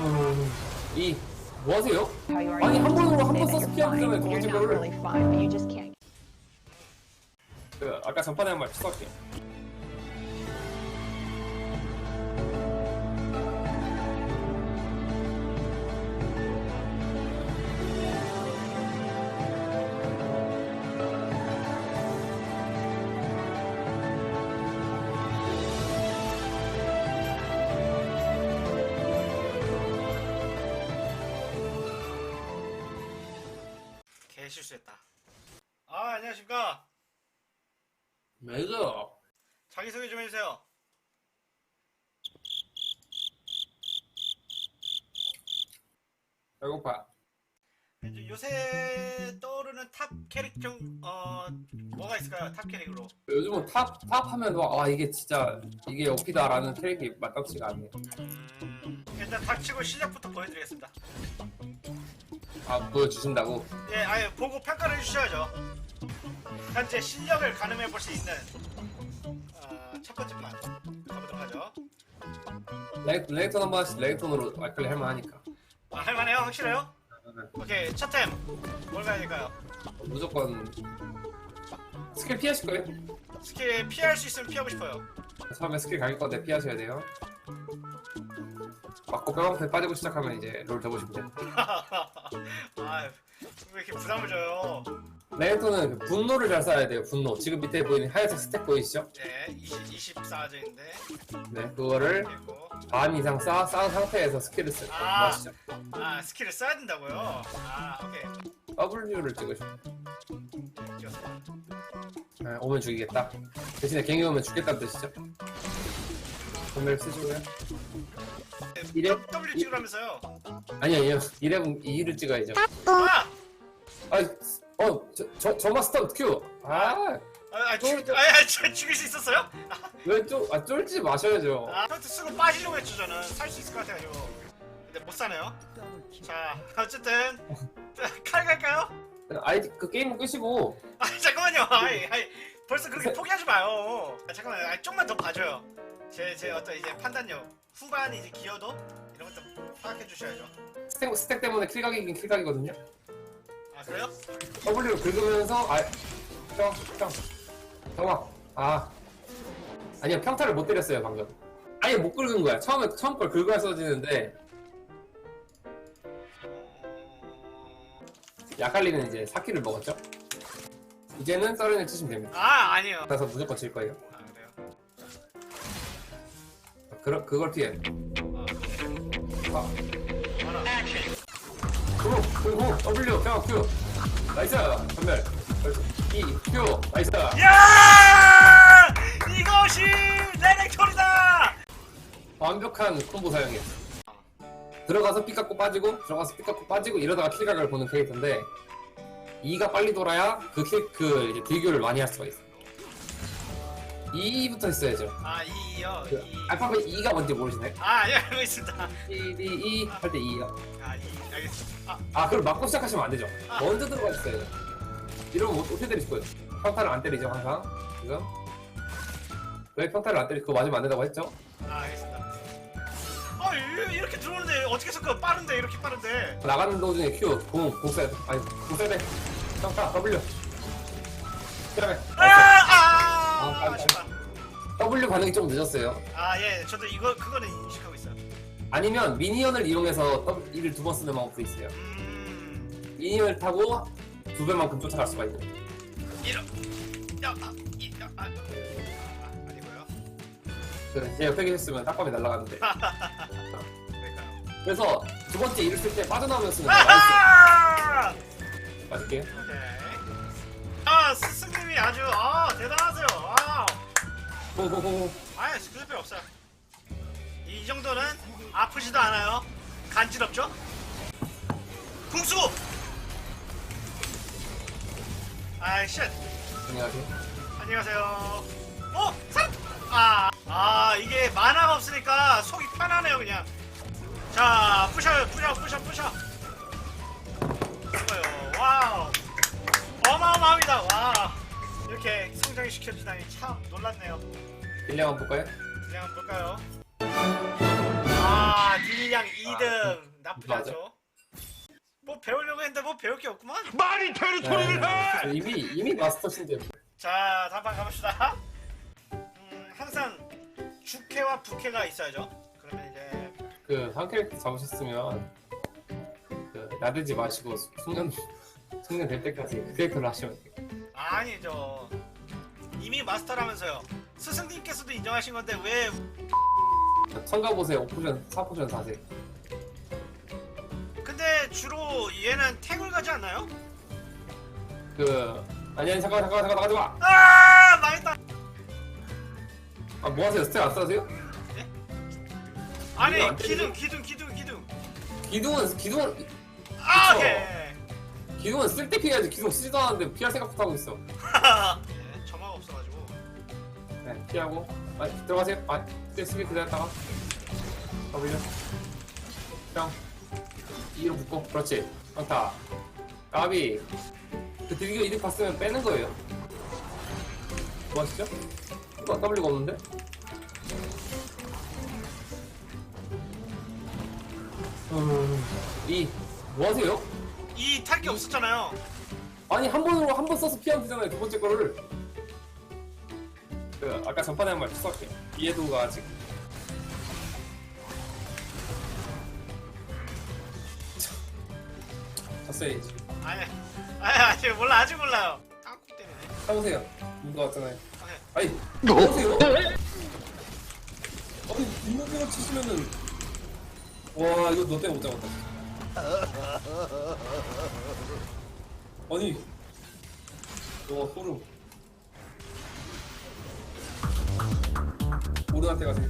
음, 이 뭐하세요? 아니, 한 번으로 한 번 써서 you just can't. 그 아까 전판에 한 말 취소할게요. 실수했다. 아 안녕하십니까. 매그 자기 소개 좀 해주세요. 배고파. 이제 요새 떠오르는 탑 캐릭 중 어 뭐가 있을까요? 탑 캐릭으로. 요즘은 탑, 탑 하면 와, 아, 이게 진짜, 이게 오피다라는 캐릭이 마땅치가 않네요. 음, 일단 닥치고 시작부터 보여드리겠습니다. 아, 보여주신다고? 예, 아예 보고 평가를 해주셔야죠. 현재 실력을 가늠해 볼 수 있는 어, 첫 번째 판 가보도록 하죠. 레, 레이톤 한 번씩 레이톤으로 와이클리 할만하니까. 아, 할만해요? 확실해요? 오케이 첫 템. 뭘 가야 될까요? 무조건 스킬 피하실 거예요? 스킬 피할 수 있으면 피하고 싶어요. 처음에 스킬 가길 건데 피하셔야 돼요. 맞고 뼈방패 빠지고 시작하면 이제 롤 접으시면 돼요. 아, 왜 이렇게 부담을 줘요? 레이톤은 그 분노를 잘 쏴야 돼요. 분노. 지금 밑에 보이는 하얀색 스택 보이시죠? 네, 20, 24점인데 네, 그거를 그리고 반 이상 쌓, 쌓은 상태에서 스킬을 쓰, 아. 마시죠. 아 스킬을 써야 된다고요? 아 오케이 W를 찍으시면 찍었습니다. 네, 오면 죽이겠다. 대신에 갱이 오면 죽겠다는 뜻이죠. 전멸 쓰시고요. 이래? W 찍으라면서요? 아니 아니요. 이래 2를 찍어야죠. 아! 아, 어, 저, 저, 저 마스터 큐. 아, 아, 아, 죽, 아, 아, 저 죽일 수 있었어요? 왜 쫄, 아, 쫄지 마셔야죠. 아, 형 쓰고 빠지려고 했죠 저는 살 수 있을 것 같아가지고 근데 못 사네요. 자, 어쨌든 칼 갈까요? 아이디 그 게임 끄시고 아 잠깐만요. 아이, 아이, 벌써 그렇게 포기하지 마요. 아, 잠깐만, 아, 좀만 더 봐줘요. 제, 제 어떤 이제 판단력, 후반 이제 기여도 이런 것도 파악해 주셔야죠. 스택, 스택 때문에 킬각이긴 킬각이거든요. 아 그래요? W를 긁으면서 아, 평, 평, 평화. 아, 아니요 평타를 못 때렸어요 방금. 아예 못 긁은 거야. 처음에 처음 걸 긁어야 써지는데 야칼리는 이제 사키를 먹었죠. 이제는 썰렌을 치시면 됩니다. 아 아니요. 그래서 무조건 질 거예요. 아 그래요? 그 그걸 피해. 아. 그리고 그리고 W 평 Q 나이스 전멸 E Q 나이스 야! 이것이 레넥톨이다! 완벽한 콤보 사용이야. 들어가서 피 깎고 빠지고 들어가서 피 깎고 빠지고 이러다가 킬각을 보는 캐릭터인데 E가 빨리 돌아야 그 킬그 이제 딜교를 많이 할 수가 있어. E부터 있어야죠. 아 이요. 그 이. 알파벳 E가 뭔지 모르시나요? 아 예, 알고 있습니다. E D E 할때 E요. 아 이. 알겠습니다. 아 아 그럼 맞고 시작하시면 안 되죠. 아. 먼저 들어가 있어요. 이러면 어떻게 때리실 거예요? 평타를 안 때리죠 항상 지금. 왜 평타를 안 때리? 그거 맞으면 안 된다고 했죠? 아, 알겠습니다. 아 이- 이렇게 들어오는데 어떻게 섞어? 빠른데 이렇게 빠른데. 나가는 도중에 Q, 공, 돼. 아니, 공 써야 돼. 평타, W. 그다음에. W 반응이 좀 늦었어요. 아 예, 저도 이거 그거는 인식하고 있어요. 아니면 미니언을 이용해서 W를 두 번 쓰는 방법도 있어요. 음. 미니언을 타고 두 배만큼 쫓아갈 수가 있고. 이런. 야, 아, 이, 야, 아, 아, 아니고요. 그, 제 옆에 계셨으면 딱밤이. 그러니까요. 그래서 두 번째 쓸때 빠져나오면 쓰는. 아하! 맞을게요. 오케이. 아 스승님이 아주 아 대단하세요. 아, 공공공공. 아 그럴 필요 없어요. 이 정도는 아프지도 않아요. 간지럽죠? 궁수. 아이 쉣. 안녕하세요. 안녕하세요. 어 살. 아, 아 이게 만화가 없으니까 속이 편하네요 그냥. 자 부셔 성장을 시켜주다니 참 놀랐네요. 일량 한번 볼까요? 그냥 한번 볼까요? 아, 딜량 2등. 나쁘지 맞아. 않죠. 뭐 배우려고 했는데 뭐 배울 게 없구만. 말이 되는 소리를 해! 네, 이미 이미 마스터신데 자, 다음 판 가봅시다. 음, 항상 주캐와 부캐가 있어야죠. 그러면 이제 그한 캐릭터 잡으셨으면 그 나대지 마시고 숙련 숙련 될 때까지 그 캐릭터를 하시면 돼요. 아니죠. 이미 마스터라면서요. 스승님께서도 인정하신 건데 왜 첨가보세 5% 4% 사세요. 근데 주로 얘는 탱을 가지 않나요? 그 아니 아니 잠깐 잠깐 잠깐 마. 아 망했다. 아뭐 하세요? 스택 안 써세요? 아니 이거 안 기둥 기둥 기둥 기둥. 기둥은 기둥은 아 그쵸. 오케이. 기둥은 쓸 때 피해야지. 기둥 쓰지도 않았는데 피할 생각부터 하고 있어. 네 피하고 아 들어가세요. 아 그때 쓰게 기다렸다가 W 그냥 2로 붙고 그렇지. 강타 까비 그 드디어 이득 봤으면 빼는 거예요. 뭐 하시죠? 이거 W가 없는데? 음, 이, 뭐 하세요? 이 탈게 없었잖아요. 아니, 한 번으로 한 번 써서 피하면 되잖아요, 두 번째 거를. 그, 아까 전판에 한말 취소할게요. 이해도가 아직. 졌어야지. 아니 아니 아직 몰라 아직 몰라요. 땅콩 때문에. 해보세요. 이거 같잖아요. 오케이. 아니, 뭐 하세요? 아니, 이모병을 치시면은. 와, 이거 너 때문에 못 잡았다. 아니. 와, 소름. 오른한테 가세요.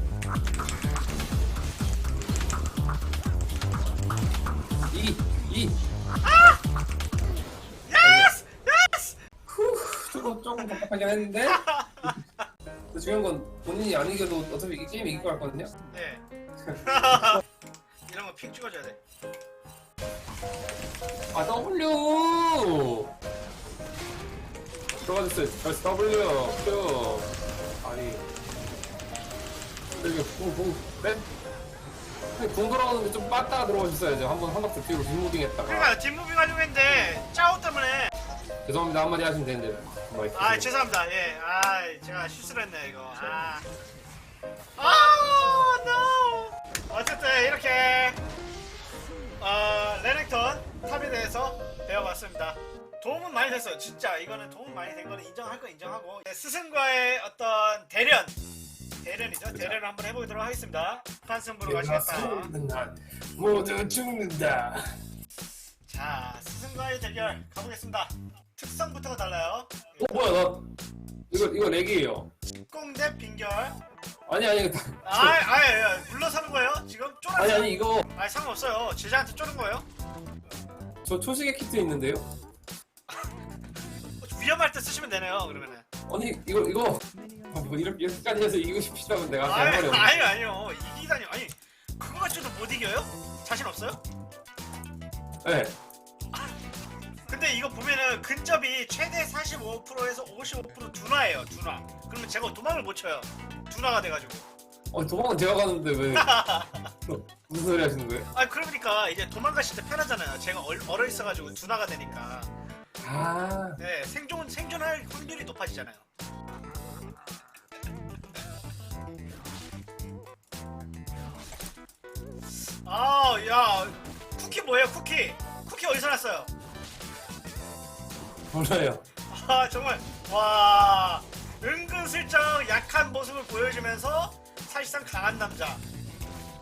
이, 이. 예스 예스. 후, 조금 조금 답답하긴 했는데. 근데 중요한 건 본인이 안 이겨도 어차피 이 게임 이길 거 같거든요. 네. 이런 거픽 찍어줘야 돼. 아 W 들어가줬어요. 다시 W Q 아니 이게 궁궁 네? 궁 돌아오는데 좀 빠따가 들어가셨어야죠. 한번 한 바퀴 뒤로 뒷무빙 했다가 그러니까 뒷무빙 하려고 했는데 짜오 때문에. 죄송합니다 한마디 하시면 되는데 마이크 아 죄송합니다. 예. 아 제가 실수를 했네 이거. 아. 아 no. 어쨌든 이렇게 어 레넥톤 탑에 대해서 배워봤습니다. 도움은 많이 됐어요. 진짜 이거는 도움 많이 된 거는 인정할 거 인정하고 네, 스승과의 어떤 대련 대련이죠. 대련을 한번 해보도록 하겠습니다. 판승부로 가시겠다. 난 모두 죽는다. 자 스승과의 대결 가보겠습니다. 특성부터가 달라요. 어 뭐야 나 이거 이거 렉이에요. 꽁대 빙결. 아니 아니 다- 아, 아, 아, 물러서 는 거예요? 지금 쫄았어? 아니 아니 이거 아, 상관없어요. 제자한테 쫄은 거예요? 저 초시계 키트 있는데요. 어, 위험할 때 쓰시면 되네요. 그러면은. 아니 이거 이거 아, 뭐 이렇게 해서 이기고 싶으시다면 내가 할 아니, 말이 없네. 아니, 아니요. 이기다니. 아니, 그거 가지고도 못 이겨요? 자신 없어요? 네. 근데 이거 보면은 근접이 최대 45%에서 55% 둔화예요. 둔화. 그러면 제가 도망을 못 쳐요. 둔화가 돼가지고. 어 도망은 제가 가는데 왜 무슨 소리 하시는 거예요? 아, 그러니까 이제 도망가실 때 편하잖아요. 제가 얼, 얼어 있어가지고 둔화가 되니까. 아 네, 생존 생존할 확률이 높아지잖아요. 야, 쿠키 뭐예요, 쿠키? 쿠키 어디서 났어요? 몰라요. 아, 정말 와, 은근슬쩍 약한 모습을 보여주면서 사실상 강한 남자.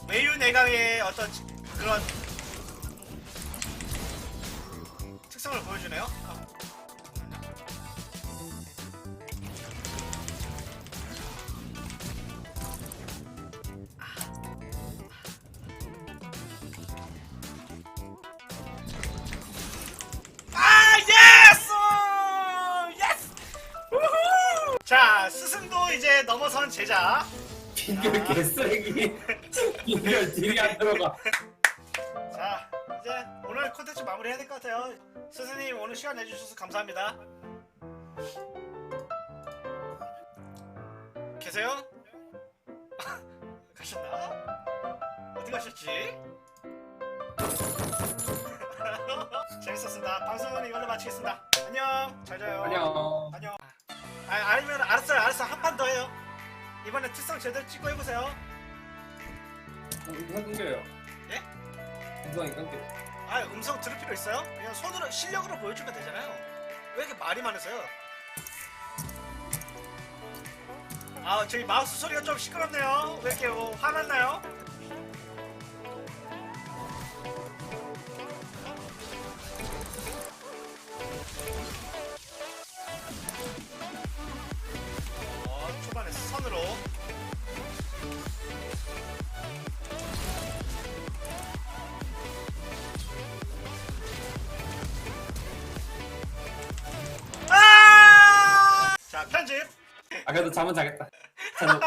외유 내강의 어떤 그런 특성을 보여주네요. 아, 자 스승도 이제 넘어선 제자 빈결 개쓰레기. 빈결 딜이 안 들어가. 자 이제 오늘 콘텐츠 마무리해야 될 것 같아요 스승님 오늘 시간 내주셔서 감사합니다 계세요? 가셨나? 어디 가셨지? 재밌었습니다. 방송은 이걸로 마치겠습니다. 안녕. 잘 자요. 안녕. 안녕. 아, 아니면 알았어요. 알았어. 한 판 더 해요. 이번에 특성 제대로 찍고 해보세요. 음성 끊겨요. 예? 음성이 끊겨. 아, 음성 들을 필요 있어요? 그냥 손으로 실력으로 보여주면 되잖아요. 왜 이렇게 말이 많으세요? 아, 저기 마우스 소리가 좀 시끄럽네요. 왜 이렇게 뭐 화났나요? 그래도 잠은 자겠다. 자, 너,